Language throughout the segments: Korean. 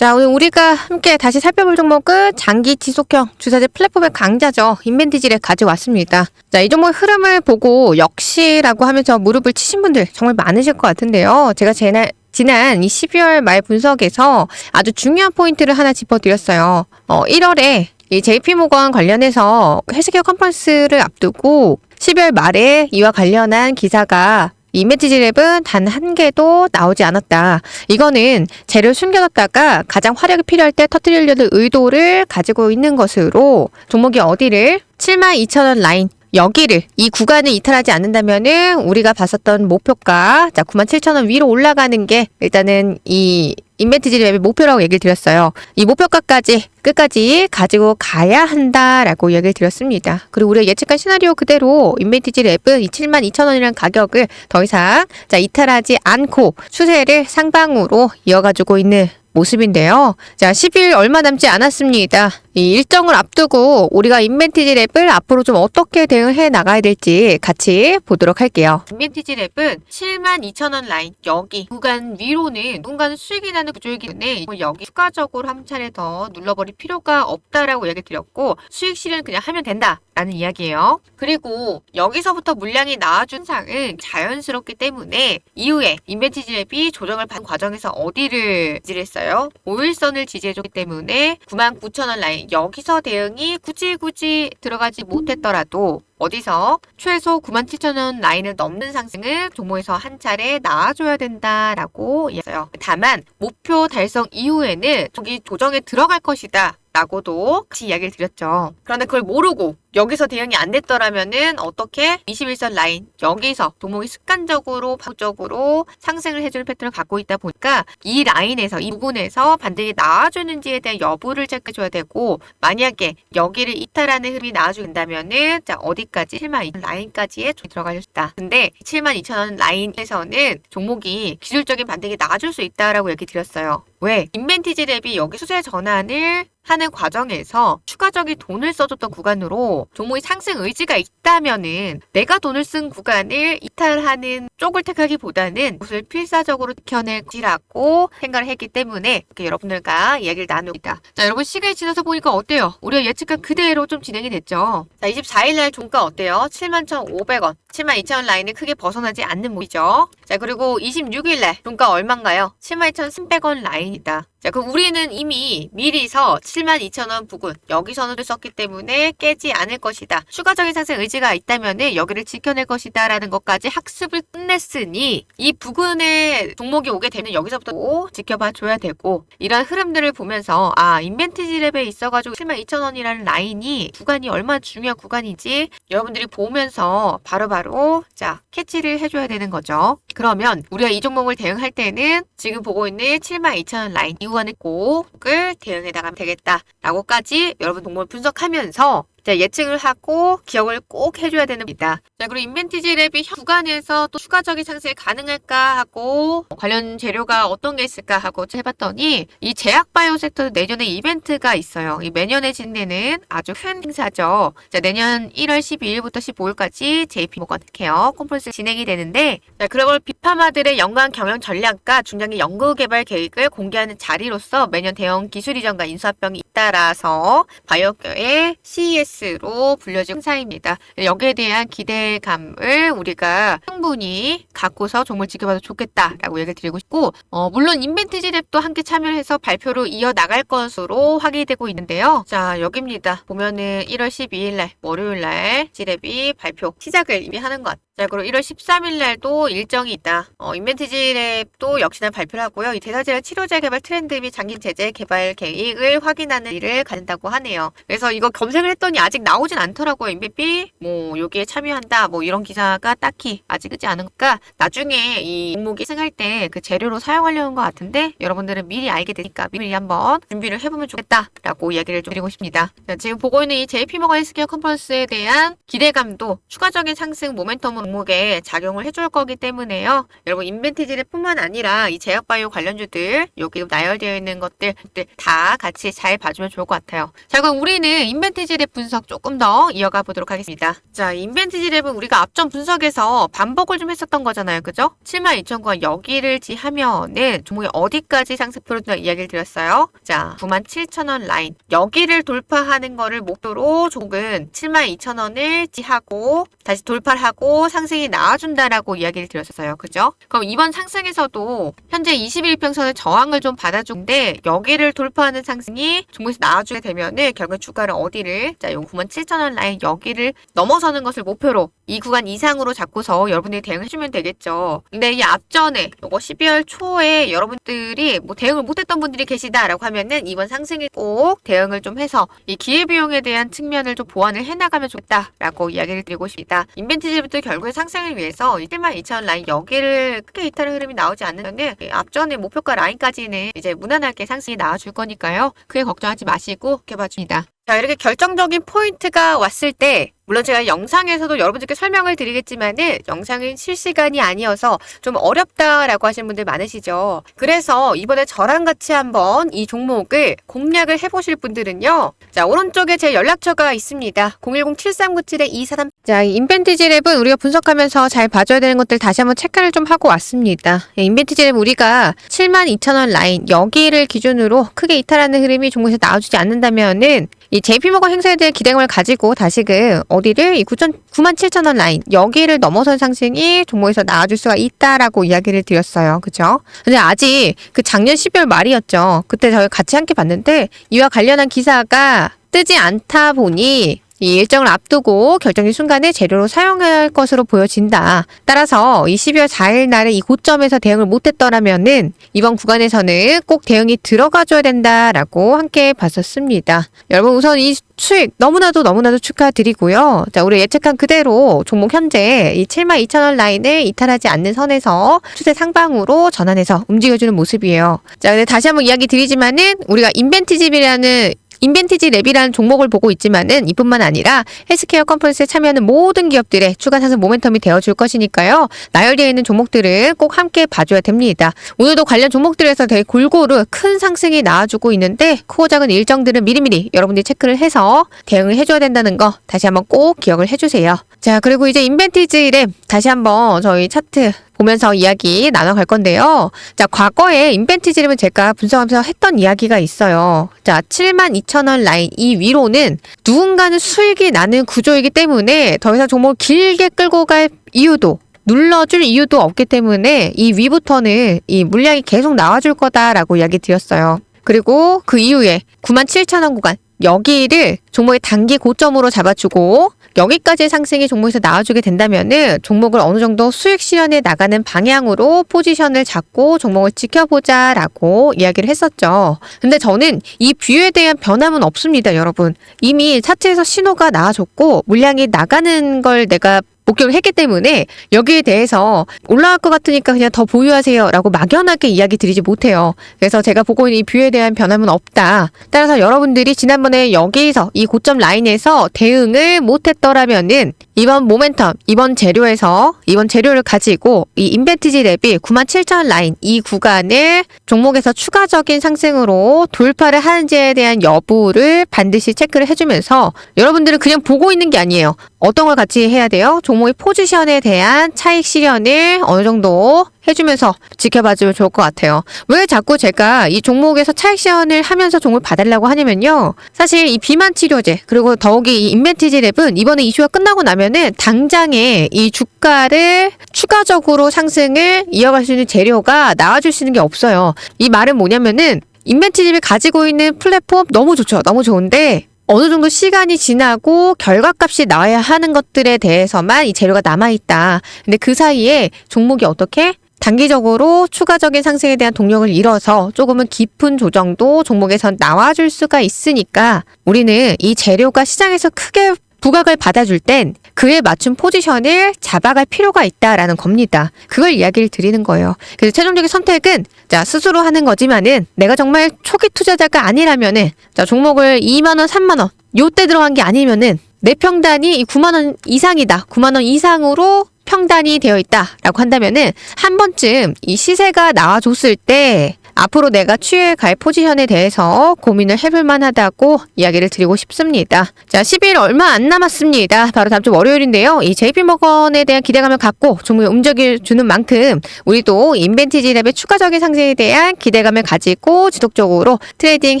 자, 오늘 우리가 함께 다시 살펴볼 종목은 장기 지속형 주사제 플랫폼의 강자죠. 인벤티지를 가져왔습니다. 자, 이 종목 흐름을 보고 역시라고 하면서 무릎을 치신 분들 정말 많으실 것 같은데요. 제가 제날 지난 이 12월 말 분석에서 아주 중요한 포인트를 하나 짚어드렸어요. 어, 1월에 이 JP모건 관련해서 헬스케어 컨퍼런스를 앞두고 12월 말에 이와 관련한 기사가 이메지지랩은 단 한 개도 나오지 않았다. 이거는 재를 숨겨뒀다가 가장 화력이 필요할 때 터뜨리려는 의도를 가지고 있는 것으로 종목이 어디를 72,000원 라인 여기를 이 구간을 이탈하지 않는다면은 우리가 봤었던 목표가 자 97,000원 위로 올라가는 게 일단은 이 인벤트지랩의 목표라고 얘기를 드렸어요. 이 목표가까지 끝까지 가지고 가야 한다라고 얘기를 드렸습니다. 그리고 우리가 예측한 시나리오 그대로 인벤트지랩은 이 72,000원이라는 가격을 더 이상 자 이탈하지 않고 추세를 상방으로 이어가지고 있는 모습인데요. 자, 10일 얼마 남지 않았습니다. 이 일정을 앞두고 우리가 인벤티지 랩을 앞으로 좀 어떻게 대응해 나가야 될지 같이 보도록 할게요. 인벤티지 랩은 72,000원 라인 여기 구간 위로는 누군가는 수익이 나는 구조이기 때문에 여기 추가적으로 한 차례 더 눌러버릴 필요가 없다라고 얘기 드렸고 수익 실현 그냥 하면 된다라는 이야기예요. 그리고 여기서부터 물량이 나와준 상은 자연스럽기 때문에 이후에 인벤티 지 랩이 조정을 받는 과정에서 어디를 지지했어요? 5일선을 지지해줬기 때문에 99,000원 라인 여기서 대응이 굳이 굳이 들어가지 못했더라도 어디서 최소 97,000원 라인을 넘는 상승을 종목에서 한 차례 나와줘야 된다라고 얘기했어요. 다만 목표 달성 이후에는 저기 조정에 들어갈 것이다. 라고도 같이 이야기를 드렸죠. 그런데 그걸 모르고 여기서 대응이 안 됐더라면은 어떻게 21선 라인 여기서 종목이 습관적으로 반복적으로 상승을 해주는 패턴을 갖고 있다 보니까 이 라인에서 이 부분에서 반등이 나와주는지에 대한 여부를 체크해줘야 되고 만약에 여기를 이탈하는 흐름이 나와준다면은 자 어디까지 7만 2천 라인까지의 종이 들어갈 수 있다. 근데 7만 2천 원 라인에서는 종목이 기술적인 반등이 나와줄 수 있다라고 얘기 드렸어요. 왜? 인벤티지 랩이 여기 수세 전환을 하는 과정에서 추가적인 돈을 써줬던 구간으로 종목이 상승 의지가 있다면은 내가 돈을 쓴 구간을 이탈하는 쪽을 택하기보다는 그것을 필사적으로 지켜낼 것이라고 생각을 했기 때문에 이렇게 여러분들과 이야기를 나눕니다. 자, 여러분 시간이 지나서 보니까 어때요? 우리가 예측한 그대로 좀 진행이 됐죠. 자, 24일날 종가 어때요? 71,500원. 72,000원 라인을 크게 벗어나지 않는 모이죠. 자, 그리고 26일날 종가 얼마인가요? 72,300원 라인이다. 자, 그럼 우리는 이미 미리서 72,000원 부근 여기서는 썼기 때문에 깨지 않을 것이다. 추가적인 상승 의지가 있다면 여기를 지켜낼 것이다 라는 것까지 학습을 끝냈으니 이 부근에 종목이 오게 되면 여기서부터 지켜봐 줘야 되고 이런 흐름들을 보면서 아 인벤티지 랩에 있어가지고 72,000원이라는 라인이 구간이 얼마나 중요한 구간인지 여러분들이 보면서 바로바로 자 캐치를 해줘야 되는 거죠. 그러면 우리가 이 종목을 대응할 때는 지금 보고 있는 72,000원 라인 이 구간을 꼭을 대응해 나가면 되겠다라고까지 여러분 동물 분석하면서 자, 예측을 하고 기억을 꼭 해줘야 됩니다. 자, 그리고 인벤티지 랩이 현 구간에서 또 추가적인 상승이 가능할까 하고 관련 재료가 어떤 게 있을까 하고 해봤더니 이 제약 바이오 섹터 내년에 이벤트가 있어요. 이 매년에 진행되는 아주 큰 행사죠. 자, 내년 1월 12일부터 15일까지 JP모건 케어 컨퍼런스 진행이 되는데 자, 글로벌 비파마들의 연간 경영 전략과 중장기 연구 개발 계획을 공개하는 자리로서 매년 대형 기술 이전과 인수합병이 잇따라서 바이오계의 CES 서비스로 불려진 행사입니다. 여기에 대한 기대감을 우리가 충분히 갖고서 종목을 지켜봐도 좋겠다라고 얘기를 드리고 싶고 어, 물론 인벤트지 랩도 함께 참여해서 발표로 이어나갈 것으로 확인되고 있는데요. 자 여기입니다. 보면은 1월 12일 날 월요일 날 지랩이 발표 시작을 이미 하는 것 자, 그리고 1월 13일 날도 일정이 있다. 어, 인벤트지랩도 역시나 발표를 하고요. 이 대사질환 치료제 개발 트렌드 및 장기 제재 개발 계획을 확인하는 일을 갖는다고 하네요. 그래서 이거 검색을 했더니 아직 나오진 않더라고요. 인베비 뭐 여기에 참여한다 뭐 이런 기사가 딱히 아직 뜨지 않으니까 나중에 이 종목이 승할 때 그 재료로 사용하려는 것 같은데 여러분들은 미리 알게 되니까 미리 한번 준비를 해보면 좋겠다라고 이야기를 좀 드리고 싶습니다. 자, 지금 보고 있는 이 JP모건 헬스케어 컨퍼런스에 대한 기대감도 추가적인 상승 모멘텀으로 종목에 작용을 해줄 거기 때문에요. 여러분 인벤티지뿐만 아니라 이 제약바이오 관련주들 여기 나열되어 있는 것들 다 같이 잘 봐주면 좋을 것 같아요. 자 그럼 우리는 인벤티지랩 분석 조금 더 이어가 보도록 하겠습니다. 자 인벤티지랩은 우리가 앞전 분석에서 반복을 좀 했었던 거잖아요. 그죠? 72,000원 여기를 지하면은 종목이 어디까지 상승표로 이야기를 드렸어요. 자 97,000원 라인 여기를 돌파하는 거를 목표로 종은 72,000원을 지하고 다시 돌파를 하고 상승이 나와준다라고 이야기를 드렸었어요. 그죠? 그럼 이번 상승에서도 현재 21평선의 저항을 좀 받아주는데 여기를 돌파하는 상승이 종목에서 나와주게 되면은 결국 주가를 어디를 자, 요 97,000원 라인 여기를 넘어서는 것을 목표로 이 구간 이상으로 잡고서 여러분들이 대응해주면 되겠죠. 근데 이 앞전에 요거 12월 초에 여러분들이 뭐 대응을 못했던 분들이 계시다라고 하면은 이번 상승에 꼭 대응을 좀 해서 이 기회비용에 대한 측면을 좀 보완을 해나가면 좋겠다라고 이야기를 드리고 싶습니다. 인벤티지부터 결국 에 상승을 위해서 12,000 라인 여기를 크게 이탈의 흐름이 나오지 않으면은 앞전에 목표가 라인까지는 이제 무난하게 상승이 나와줄 거니까요. 크게 걱정하지 마시고 지켜봐줍니다. 자, 이렇게 결정적인 포인트가 왔을 때 물론 제가 영상에서도 여러분들께 설명을 드리겠지만은 영상은 실시간이 아니어서 좀 어렵다라고 하시는 분들 많으시죠. 그래서 이번에 저랑 같이 한번 이 종목을 공략을 해보실 분들은요. 자, 오른쪽에 제 연락처가 있습니다. 010-7397-243. 자, 인벤티지 랩은 우리가 분석하면서 잘 봐줘야 되는 것들 다시 한번 체크를 좀 하고 왔습니다. 예, 인벤티지 랩 우리가 72,000원 라인 여기를 기준으로 크게 이탈하는 흐름이 종목에서 나와주지 않는다면은 이 JP모건 행사에 대한 기대감을 가지고 다시금 어디를 이 9천 9만 7천 원 라인 여기를 넘어선 상승이 종목에서 나와줄 수가 있다라고 이야기를 드렸어요. 그죠? 근데 아직 그 작년 12월 말이었죠. 그때 저희 같이 함께 봤는데 이와 관련한 기사가 뜨지 않다 보니 이 일정을 앞두고 결정의 순간에 재료로 사용할 것으로 보여진다. 따라서 이 12월 4일 날에 이 고점에서 대응을 못했더라면은 이번 구간에서는 꼭 대응이 들어가줘야 된다라고 함께 봤었습니다. 여러분 우선 이 수익 너무나도 너무나도 축하드리고요. 자, 우리 예측한 그대로 종목 현재 이 72,000원 라인을 이탈하지 않는 선에서 추세 상방으로 전환해서 움직여주는 모습이에요. 자, 근데 다시 한번 이야기 드리지만은 우리가 인벤티집이라는 인벤티지 랩이라는 종목을 보고 있지만은 이뿐만 아니라 헬스케어 컨퍼런스에 참여하는 모든 기업들의 추가 상승 모멘텀이 되어줄 것이니까요. 나열되어 있는 종목들을 꼭 함께 봐줘야 됩니다. 오늘도 관련 종목들에서 되게 골고루 큰 상승이 나와주고 있는데 크고 작은 일정들은 미리미리 여러분들이 체크를 해서 대응을 해줘야 된다는 거 다시 한번 꼭 기억을 해주세요. 자 그리고 이제 인벤티지 랩 다시 한번 저희 차트 보면서 이야기 나눠갈 건데요. 자, 과거에 인벤티지름은 제가 분석하면서 했던 이야기가 있어요. 자, 72,000원 라인 이 위로는 누군가는 수익이 나는 구조이기 때문에 더 이상 종목을 길게 끌고 갈 이유도 눌러줄 이유도 없기 때문에 이 위부터는 이 물량이 계속 나와줄 거다라고 이야기 드렸어요. 그리고 그 이후에 97,000원 구간 여기를 종목의 단기 고점으로 잡아주고 여기까지 상승이 종목에서 나와주게 된다면은 종목을 어느 정도 수익 실현에 나가는 방향으로 포지션을 잡고 종목을 지켜보자라고 이야기를 했었죠. 근데 저는 이 뷰에 대한 변함은 없습니다, 여러분. 이미 차트에서 신호가 나와줬고 물량이 나가는 걸 내가 목격을 했기 때문에 여기에 대해서 올라갈 것 같으니까 그냥 더 보유하세요라고 막연하게 이야기 드리지 못해요. 그래서 제가 보고 있는 이 뷰에 대한 변함은 없다. 따라서 여러분들이 지난번에 여기서 이 고점 라인에서 대응을 못했더라면은 이번 모멘텀, 이번 재료에서 이번 재료를 가지고 이 인벤티지 랩이 97,000 라인 이 구간을 종목에서 추가적인 상승으로 돌파를 하는지에 대한 여부를 반드시 체크를 해주면서 여러분들은 그냥 보고 있는 게 아니에요. 어떤 걸 같이 해야 돼요? 종목의 포지션에 대한 차익 실현을 어느 정도 해주면서 지켜봐 주면 좋을 것 같아요. 왜 자꾸 제가 이 종목에서 차익 실현을 하면서 종을 봐달라고 하냐면요. 사실 이 비만 치료제 그리고 더욱이 이 인벤티지 랩은 이번에 이슈가 끝나고 나면은 당장에 이 주가를 추가적으로 상승을 이어갈 수 있는 재료가 나와줄 수 있는 게 없어요. 이 말은 뭐냐면은 인벤티집이 가지고 있는 플랫폼 너무 좋죠. 너무 좋은데 어느 정도 시간이 지나고 결과값이 나와야 하는 것들에 대해서만 이 재료가 남아있다. 근데 그 사이에 종목이 어떻게 단기적으로 추가적인 상승에 대한 동력을 잃어서 조금은 깊은 조정도 종목에선 나와줄 수가 있으니까 우리는 이 재료가 시장에서 크게 부각을 받아줄 땐 그에 맞춘 포지션을 잡아갈 필요가 있다라는 겁니다. 그걸 이야기를 드리는 거예요. 그래서 최종적인 선택은 자 스스로 하는 거지만은 내가 정말 초기 투자자가 아니라면은 자 종목을 2만 원, 3만 원 요때 들어간 게 아니면은 내 평단이 9만 원 이상이다. 9만 원 이상으로 평단이 되어 있다라고 한다면은 한 번쯤 이 시세가 나와줬을 때 앞으로 내가 취해 갈 포지션에 대해서 고민을 해볼 만하다고 이야기를 드리고 싶습니다. 자, 10일 얼마 안 남았습니다. 바로 다음 주 월요일인데요. 이 JP모건에 대한 기대감을 갖고 종목에 움직여주는 만큼 우리도 인벤티지 랩의 추가적인 상승에 대한 기대감을 가지고 지속적으로 트레이딩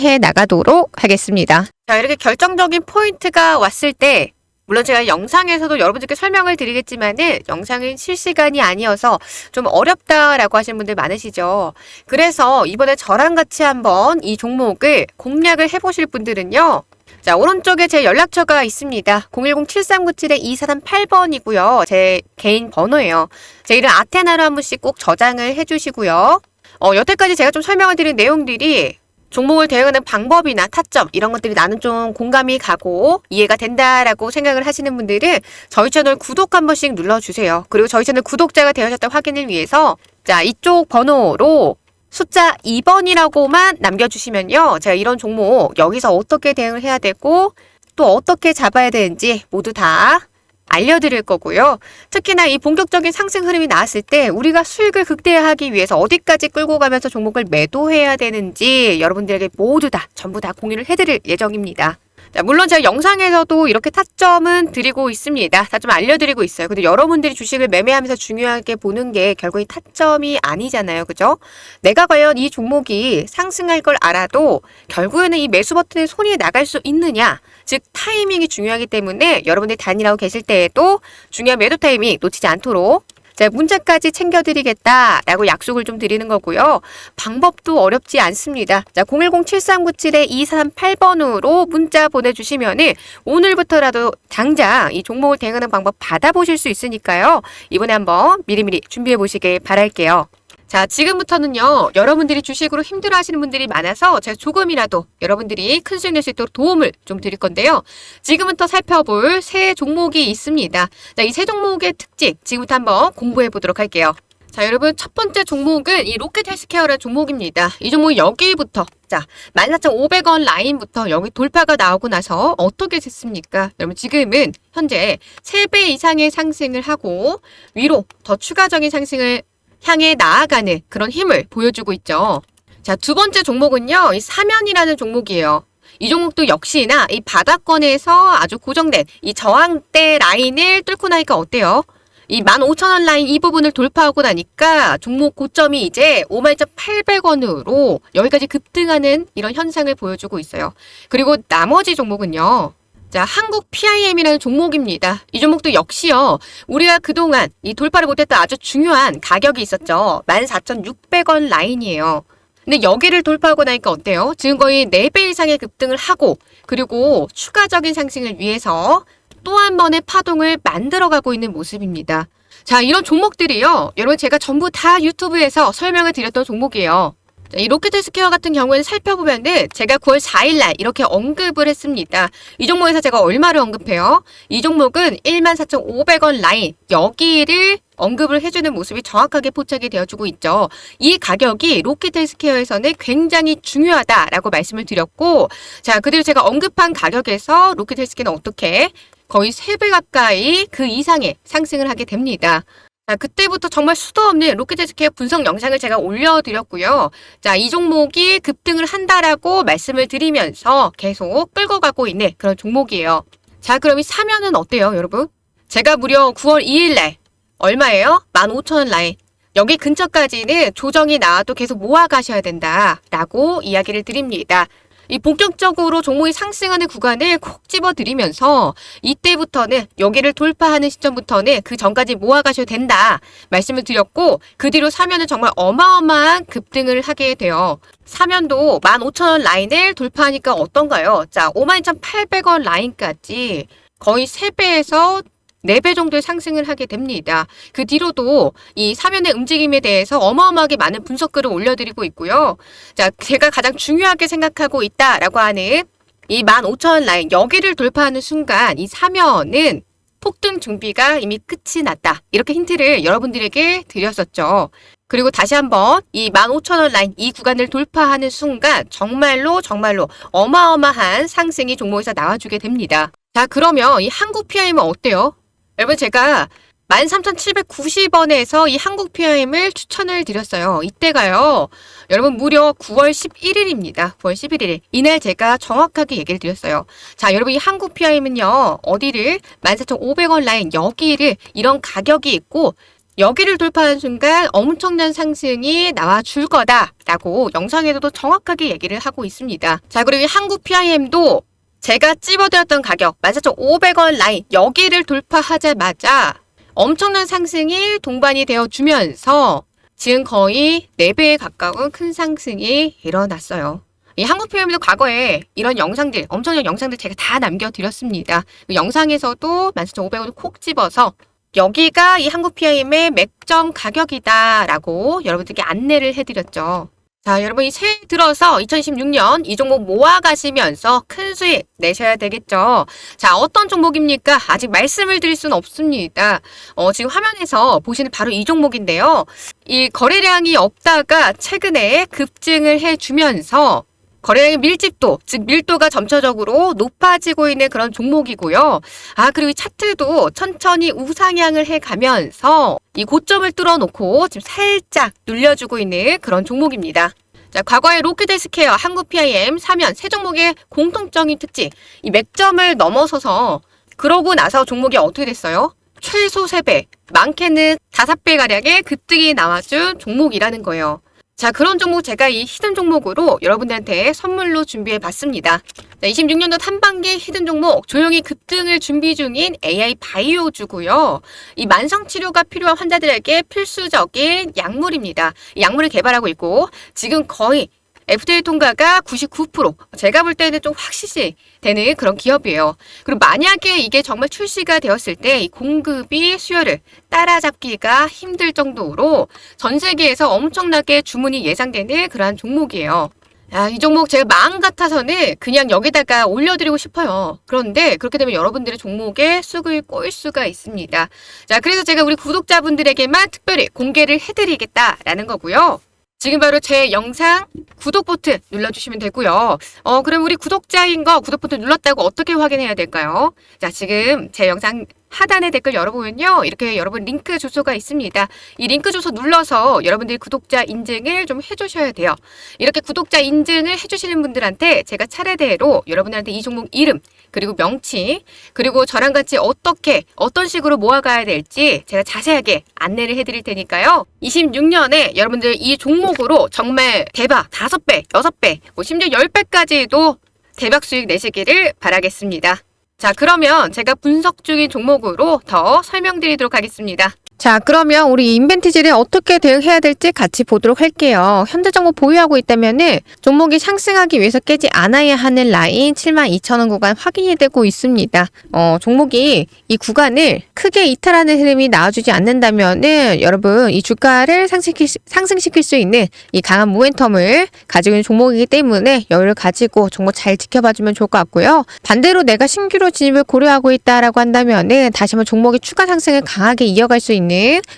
해 나가도록 하겠습니다. 자, 이렇게 결정적인 포인트가 왔을 때 물론 제가 영상에서도 여러분들께 설명을 드리겠지만은 영상은 실시간이 아니어서 좀 어렵다라고 하시는 분들 많으시죠. 그래서 이번에 저랑 같이 한번 이 종목을 공략을 해보실 분들은요. 자, 오른쪽에 제 연락처가 있습니다. 010-7397-2438번이고요. 제 개인 번호예요. 제 이름 아테나로 한 번씩 꼭 저장을 해주시고요. 어, 여태까지 제가 좀 설명을 드린 내용들이 종목을 대응하는 방법이나 타점 이런 것들이 나는 좀 공감이 가고 이해가 된다라고 생각을 하시는 분들은 저희 채널 구독 한 번씩 눌러주세요. 그리고 저희 채널 구독자가 되셨다 확인을 위해서 자 이쪽 번호로 숫자 2번이라고만 남겨주시면요. 제가 이런 종목 여기서 어떻게 대응을 해야 되고 또 어떻게 잡아야 되는지 모두 다 알려드릴 거고요. 특히나 이 본격적인 상승 흐름이 나왔을 때 우리가 수익을 극대화하기 위해서 어디까지 끌고 가면서 종목을 매도해야 되는지 여러분들에게 모두 다 전부 다 공유를 해드릴 예정입니다. 자, 물론 제가 영상에서도 이렇게 타점은 드리고 있습니다. 타점 알려드리고 있어요. 근데 여러분들이 주식을 매매하면서 중요하게 보는 게 결국 이 타점이 아니잖아요. 그죠? 내가 과연 이 종목이 상승할 걸 알아도 결국에는 이 매수 버튼에 손이 나갈 수 있느냐. 즉, 타이밍이 중요하기 때문에 여러분들이 단일하고 계실 때에도 중요한 매도 타이밍 놓치지 않도록 제가 문자까지 챙겨드리겠다라고 약속을 좀 드리는 거고요. 방법도 어렵지 않습니다. 자, 010-7397-2438번으로 문자 보내주시면은 오늘부터라도 당장 이 종목을 대응하는 방법 받아보실 수 있으니까요. 이번에 한번 미리미리 준비해 보시길 바랄게요. 자, 지금부터는요, 여러분들이 주식으로 힘들어 하시는 분들이 많아서 제가 조금이라도 여러분들이 큰 수익 낼 수 있도록 도움을 좀 드릴 건데요. 지금부터 살펴볼 새 종목이 있습니다. 자, 이새 종목의 특징, 지금부터 한번 공부해 보도록 할게요. 자, 여러분, 첫 번째 종목은 이 로켓 헬스케어라는 종목입니다. 이 종목 여기부터, 자, 14,500원 라인부터 여기 돌파가 나오고 나서 어떻게 됐습니까? 여러분, 지금은 현재 3배 이상의 상승을 하고 위로 더 추가적인 상승을 향해 나아가는 그런 힘을 보여주고 있죠. 자, 두 번째 종목은요, 이 사면이라는 종목이에요. 이 종목도 역시나 이 바닥권에서 아주 고정된 이 저항대 라인을 뚫고 나니까 어때요? 이 15,000원 라인 이 부분을 돌파하고 나니까 종목 고점이 이제 52,800원으로 여기까지 급등하는 이런 현상을 보여주고 있어요. 그리고 나머지 종목은요. 자, 한국 PIM이라는 종목입니다. 이 종목도 역시요. 우리가 그동안 이 돌파를 못했던 아주 중요한 가격이 있었죠. 14,600원 라인이에요. 근데 여기를 돌파하고 나니까 어때요? 지금 거의 4배 이상의 급등을 하고 그리고 추가적인 상승을 위해서 또 한 번의 파동을 만들어가고 있는 모습입니다. 자, 이런 종목들이요. 여러분 제가 전부 다 유튜브에서 설명을 드렸던 종목이에요. 자, 이 로켓헬스케어 같은 경우에는 살펴보면은 제가 9월 4일날 이렇게 언급을 했습니다. 이 종목에서 제가 얼마를 언급해요? 이 종목은 14,500원 라인 여기를 언급을 해주는 모습이 정확하게 포착이 되어주고 있죠. 이 가격이 로켓헬스케어에서는 굉장히 중요하다라고 말씀을 드렸고 자 그대로 제가 언급한 가격에서 로켓헬스케어는 어떻게 거의 3배 가까이 그 이상의 상승을 하게 됩니다. 자, 그때부터 정말 수도 없는 로켓헬스케어 분석 영상을 제가 올려드렸고요. 자, 이 종목이 급등을 한다라고 말씀을 드리면서 계속 끌고 가고 있는 그런 종목이에요. 자, 그럼 이 사면은 어때요, 여러분? 제가 무려 9월 2일 날 얼마예요? 15,000원 라인. 여기 근처까지는 조정이 나와도 계속 모아 가셔야 된다라고 이야기를 드립니다. 이 본격적으로 종목이 상승하는 구간을 콕 집어드리면서 이때부터는 여기를 돌파하는 시점부터는 그 전까지 모아가셔도 된다 말씀을 드렸고 그 뒤로 사면은 정말 어마어마한 급등을 하게 돼요. 사면도 15,000원 라인을 돌파하니까 어떤가요? 자, 52,800원 라인까지 거의 3배에서 4배 정도의 상승을 하게 됩니다. 그 뒤로도 이 사면의 움직임에 대해서 어마어마하게 많은 분석글을 올려드리고 있고요. 자, 제가 가장 중요하게 생각하고 있다라고 하는 이 15,000원 라인 여기를 돌파하는 순간 이 사면은 폭등 준비가 이미 끝이 났다. 이렇게 힌트를 여러분들에게 드렸었죠. 그리고 다시 한번 이 15,000원 라인 이 구간을 돌파하는 순간 정말로 정말로 어마어마한 상승이 종목에서 나와주게 됩니다. 자, 그러면 이 한국 PIM은 어때요? 여러분 제가 13,790원에서 이 한국 PIM을 추천을 드렸어요. 이때가요. 여러분 무려 9월 11일입니다. 9월 11일. 이날 제가 정확하게 얘기를 드렸어요. 자, 여러분 이 한국 PIM은요. 어디를 14,500원 라인 여기를 이런 가격이 있고 여기를 돌파하는 순간 엄청난 상승이 나와줄 거다라고 영상에서도 정확하게 얘기를 하고 있습니다. 자, 그리고 이 한국 PIM도 제가 찝어드렸던 가격 14,500원 라인 여기를 돌파하자마자 엄청난 상승이 동반이 되어 주면서 지금 거의 4배에 가까운 큰 상승이 일어났어요. 이 한국 PM도 과거에 이런 영상들, 엄청난 영상들 제가 다 남겨드렸습니다. 그 영상에서도 14,500원을 콕 집어서 여기가 이 한국 PIM의 맥점 가격이다라고 여러분들께 안내를 해드렸죠. 자, 여러분 이 새해 들어서 2026년 이 종목 모아가시면서 큰 수익 내셔야 되겠죠. 자, 어떤 종목입니까? 아직 말씀을 드릴 수는 없습니다. 어, 지금 화면에서 보시는 바로 이 종목인데요. 이 거래량이 없다가 최근에 급증을 해주면서 거래량의 밀집도, 즉 밀도가 점차적으로 높아지고 있는 그런 종목이고요. 아, 그리고 이 차트도 천천히 우상향을 해 가면서 이 고점을 뚫어놓고 지금 살짝 눌려주고 있는 그런 종목입니다. 자, 과거의 로켓헬스케어, 한국 PIM, 사면 세 종목의 공통적인 특징, 이 맥점을 넘어서서 그러고 나서 종목이 어떻게 됐어요? 최소 3배, 많게는 5배 가량의 급등이 나와준 종목이라는 거예요. 자, 그런 종목 제가 이 히든 종목으로 여러분들한테 선물로 준비해 봤습니다. 자, 26년도 탐방기 히든 종목 조용히 급등을 준비 중인 AI 바이오주고요. 이 만성 치료가 필요한 환자들에게 필수적인 약물입니다. 이 약물을 개발하고 있고 지금 거의 FDA 통과가 99% 제가 볼 때는 좀 확실시 되는 그런 기업이에요. 그리고 만약에 이게 정말 출시가 되었을 때 이 공급이 수요를 따라잡기가 힘들 정도로 전 세계에서 엄청나게 주문이 예상되는 그러한 종목이에요. 아, 이 종목 제가 마음 같아서는 그냥 여기다가 올려드리고 싶어요. 그런데 그렇게 되면 여러분들의 종목에 쑥을 꼬일 수가 있습니다. 자, 그래서 제가 우리 구독자분들에게만 특별히 공개를 해드리겠다라는 거고요. 지금 바로 제 영상 구독 버튼 눌러주시면 되고요. 어, 그럼 우리 구독자인 거 구독 버튼 눌렀다고 어떻게 확인해야 될까요? 자, 지금 제 영상 하단에 댓글 열어보면요. 이렇게 여러분 링크 주소가 있습니다. 이 링크 주소 눌러서 여러분들이 구독자 인증을 좀 해주셔야 돼요. 이렇게 구독자 인증을 해주시는 분들한테 제가 차례대로 여러분들한테 이 종목 이름, 그리고 명칭, 그리고 저랑 같이 어떻게, 어떤 식으로 모아가야 될지 제가 자세하게 안내를 해드릴 테니까요. 26년에 여러분들 이 종목으로 정말 대박 5배, 6배, 뭐 심지어 10배까지도 대박 수익 내시기를 바라겠습니다. 자, 그러면 제가 분석 중인 종목으로 더 설명드리도록 하겠습니다. 자, 그러면 우리 인벤티지를 어떻게 대응해야 될지 같이 보도록 할게요. 현재 정보 보유하고 있다면은 종목이 상승하기 위해서 깨지 않아야 하는 라인 72,000원 구간 확인이 되고 있습니다. 어, 종목이 이 구간을 크게 이탈하는 흐름이 나와주지 않는다면은 여러분 이 주가를 상승시킬, 수- 상승시킬 수 있는 이 강한 모멘텀을 가지고 있는 종목이기 때문에 여유를 가지고 종목 잘 지켜봐주면 좋을 것 같고요. 반대로 내가 신규로 진입을 고려하고 있다라고 한다면은 다시 한번 종목의 추가 상승을 강하게 이어갈 수 있는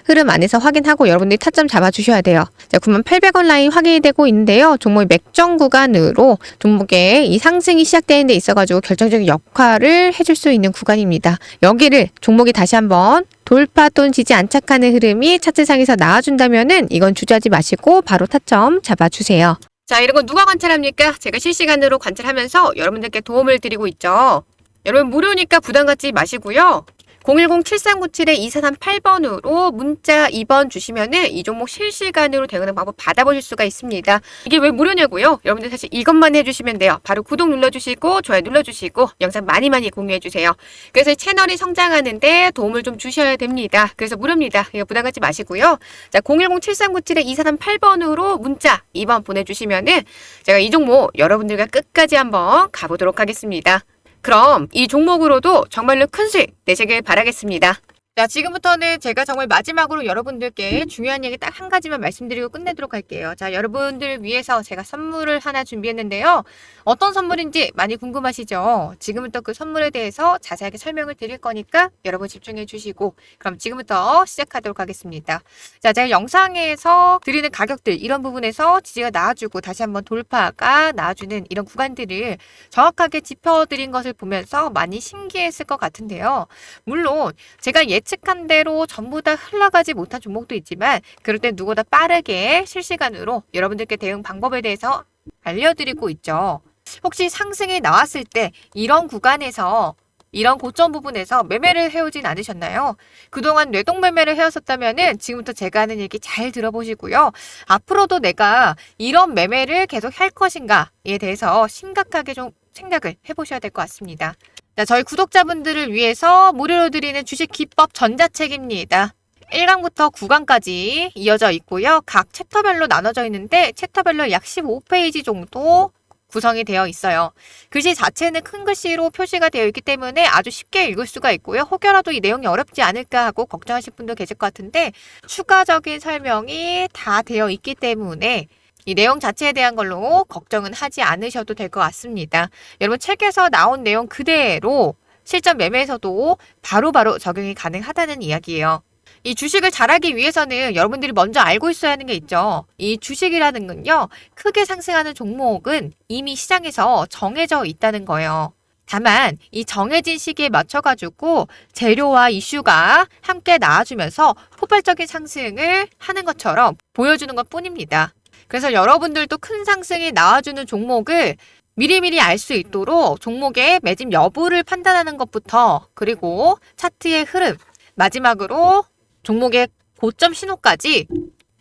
흐름 안에서 확인하고 여러분들이 타점 잡아주셔야 돼요. 자, 9800원 라인 확인이 되고 있는데요. 종목의 맥점 구간으로 종목의 이 상승이 시작되는 데 있어가지고 결정적인 역할을 해줄 수 있는 구간입니다. 여기를 종목이 다시 한번 돌파 또는 지지 안착하는 흐름이 차트상에서 나와준다면은 이건 주저하지 마시고 바로 타점 잡아주세요. 자, 이런 거 누가 관찰합니까? 제가 실시간으로 관찰하면서 여러분들께 도움을 드리고 있죠. 여러분 무료니까 부담 갖지 마시고요. 010-7397-2438번으로 문자 2번 주시면은 이 종목 실시간으로 대응하는 방법 받아보실 수가 있습니다. 이게 왜 무료냐고요? 여러분들 사실 이것만 해주시면 돼요. 바로 구독 눌러주시고 좋아요 눌러주시고 영상 많이 많이 공유해주세요. 그래서 이 채널이 성장하는데 도움을 좀 주셔야 됩니다. 그래서 무료입니다. 이거 부담 갖지 마시고요. 자, 010-7397-2438번으로 문자 2번 보내주시면은 제가 이 종목 여러분들과 끝까지 한번 가보도록 하겠습니다. 그럼 이 종목으로도 정말로 큰 수익 내시길 바라겠습니다. 자, 지금부터는 제가 정말 마지막으로 여러분들께 중요한 얘기 딱 한 가지만 말씀드리고 끝내도록 할게요. 자, 여러분들 위해서 제가 선물을 하나 준비했는데요. 어떤 선물인지 많이 궁금하시죠? 지금부터 그 선물에 대해서 자세하게 설명을 드릴 거니까 여러분 집중해 주시고, 그럼 지금부터 시작하도록 하겠습니다. 자, 제가 영상에서 드리는 가격들, 이런 부분에서 지지가 나와주고 다시 한번 돌파가 나와주는 이런 구간들을 정확하게 짚어드린 것을 보면서 많이 신기했을 것 같은데요. 물론, 제가 예 측한 대로 전부 다 흘러가지 못한 종목도 있지만 그럴 때 누구보다 빠르게 실시간으로 여러분들께 대응 방법에 대해서 알려드리고 있죠. 혹시 상승이 나왔을 때 이런 구간에서 이런 고점 부분에서 매매를 해오진 않으셨나요? 그동안 뇌동 매매를 해왔었다면은 지금부터 제가 하는 얘기 잘 들어보시고요. 앞으로도 내가 이런 매매를 계속 할 것인가에 대해서 심각하게 좀 생각을 해보셔야 될 것 같습니다. 자, 저희 구독자분들을 위해서 무료로 드리는 주식 기법 전자책입니다. 1강부터 9강까지 이어져 있고요. 각 챕터별로 나눠져 있는데 챕터별로 약 15페이지 정도 구성이 되어 있어요. 글씨 자체는 큰 글씨로 표시가 되어 있기 때문에 아주 쉽게 읽을 수가 있고요. 혹여라도 이 내용이 어렵지 않을까 하고 걱정하실 분도 계실 것 같은데 추가적인 설명이 다 되어 있기 때문에 이 내용 자체에 대한 걸로 걱정은 하지 않으셔도 될 것 같습니다. 여러분 책에서 나온 내용 그대로 실전 매매에서도 바로 바로 적용이 가능하다는 이야기예요. 이 주식을 잘하기 위해서는 여러분들이 먼저 알고 있어야 하는 게 있죠. 이 주식이라는 건요, 크게 상승하는 종목은 이미 시장에서 정해져 있다는 거예요. 다만 이 정해진 시기에 맞춰가지고 재료와 이슈가 함께 나와주면서 폭발적인 상승을 하는 것처럼 보여주는 것 뿐입니다. 그래서 여러분들도 큰 상승이 나와주는 종목을 미리미리 알 수 있도록 종목의 매집 여부를 판단하는 것부터 그리고 차트의 흐름 마지막으로 종목의 고점 신호까지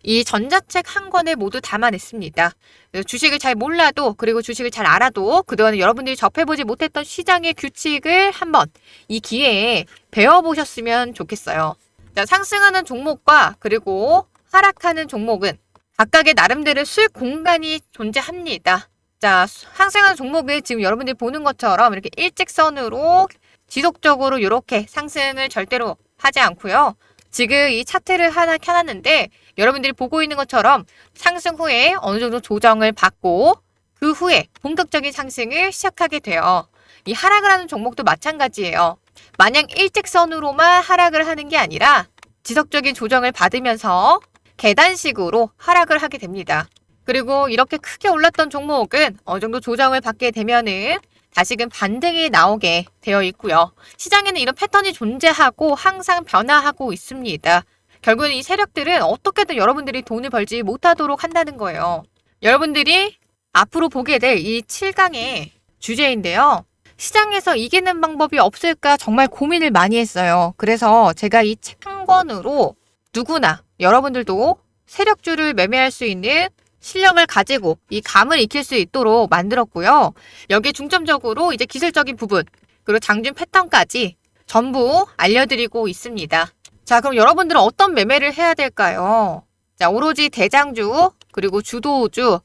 이 전자책 한 권에 모두 담아냈습니다. 주식을 잘 몰라도 그리고 주식을 잘 알아도 그동안 여러분들이 접해보지 못했던 시장의 규칙을 한번 이 기회에 배워보셨으면 좋겠어요. 자, 상승하는 종목과 그리고 하락하는 종목은 각각의 나름대로 수익 공간이 존재합니다. 자, 상승하는 종목을 지금 여러분들이 보는 것처럼 이렇게 일직선으로 지속적으로 이렇게 상승을 절대로 하지 않고요. 지금 이 차트를 하나 켜놨는데 여러분들이 보고 있는 것처럼 상승 후에 어느 정도 조정을 받고 그 후에 본격적인 상승을 시작하게 돼요. 이 하락을 하는 종목도 마찬가지예요. 마냥 일직선으로만 하락을 하는 게 아니라 지속적인 조정을 받으면서 계단식으로 하락을 하게 됩니다. 그리고 이렇게 크게 올랐던 종목은 어느 정도 조정을 받게 되면은 다시금 반등이 나오게 되어 있고요. 시장에는 이런 패턴이 존재하고 항상 변화하고 있습니다. 결국은 이 세력들은 어떻게든 여러분들이 돈을 벌지 못하도록 한다는 거예요. 여러분들이 앞으로 보게 될 이 7강의 주제인데요. 시장에서 이기는 방법이 없을까 정말 고민을 많이 했어요. 그래서 제가 이 책 한 권으로 누구나 여러분들도 세력주를 매매할 수 있는 실력을 가지고 이 감을 익힐 수 있도록 만들었고요. 여기에 중점적으로 이제 기술적인 부분, 그리고 장중 패턴까지 전부 알려드리고 있습니다. 자, 그럼 여러분들은 어떤 매매를 해야 될까요? 자, 오로지 대장주, 그리고 주도주,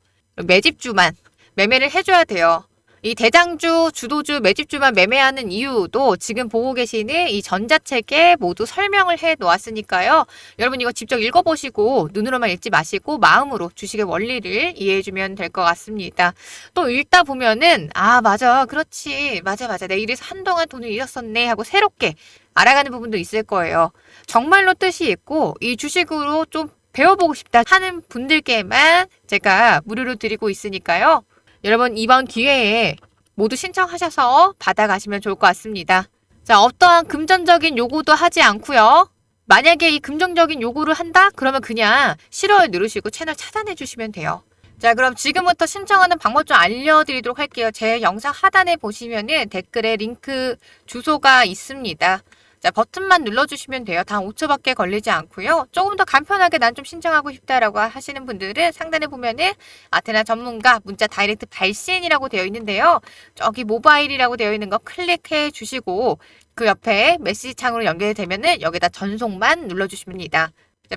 매집주만 매매를 해줘야 돼요. 이 대장주, 주도주, 매집주만 매매하는 이유도 지금 보고 계시는 이 전자책에 모두 설명을 해 놓았으니까요. 여러분 이거 직접 읽어보시고 눈으로만 읽지 마시고 마음으로 주식의 원리를 이해해주면 될 것 같습니다. 또 읽다 보면은 아 맞아 그렇지 맞아 맞아 내가 이래서 한동안 돈을 잃었었네 하고 새롭게 알아가는 부분도 있을 거예요. 정말로 뜻이 있고 이 주식으로 좀 배워보고 싶다 하는 분들께만 제가 무료로 드리고 있으니까요. 여러분 이번 기회에 모두 신청하셔서 받아가시면 좋을 것 같습니다. 자, 어떠한 금전적인 요구도 하지 않고요. 만약에 이 금전적인 요구를 한다? 그러면 그냥 싫어요 누르시고 채널 차단해 주시면 돼요. 자, 그럼 지금부터 신청하는 방법 좀 알려드리도록 할게요. 제 영상 하단에 보시면은 댓글에 링크 주소가 있습니다. 자, 버튼만 눌러주시면 돼요. 단 5초밖에 걸리지 않고요. 조금 더 간편하게 난 좀 신청하고 싶다라고 하시는 분들은 상단에 보면은 아테나 전문가 문자 다이렉트 발신이라고 되어 있는데요. 저기 모바일이라고 되어 있는 거 클릭해 주시고 그 옆에 메시지 창으로 연결되면은 여기다 전송만 눌러주십니다.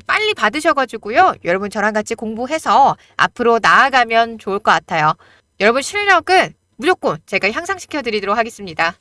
빨리 받으셔가지고요. 여러분 저랑 같이 공부해서 앞으로 나아가면 좋을 것 같아요. 여러분 실력은 무조건 제가 향상시켜 드리도록 하겠습니다.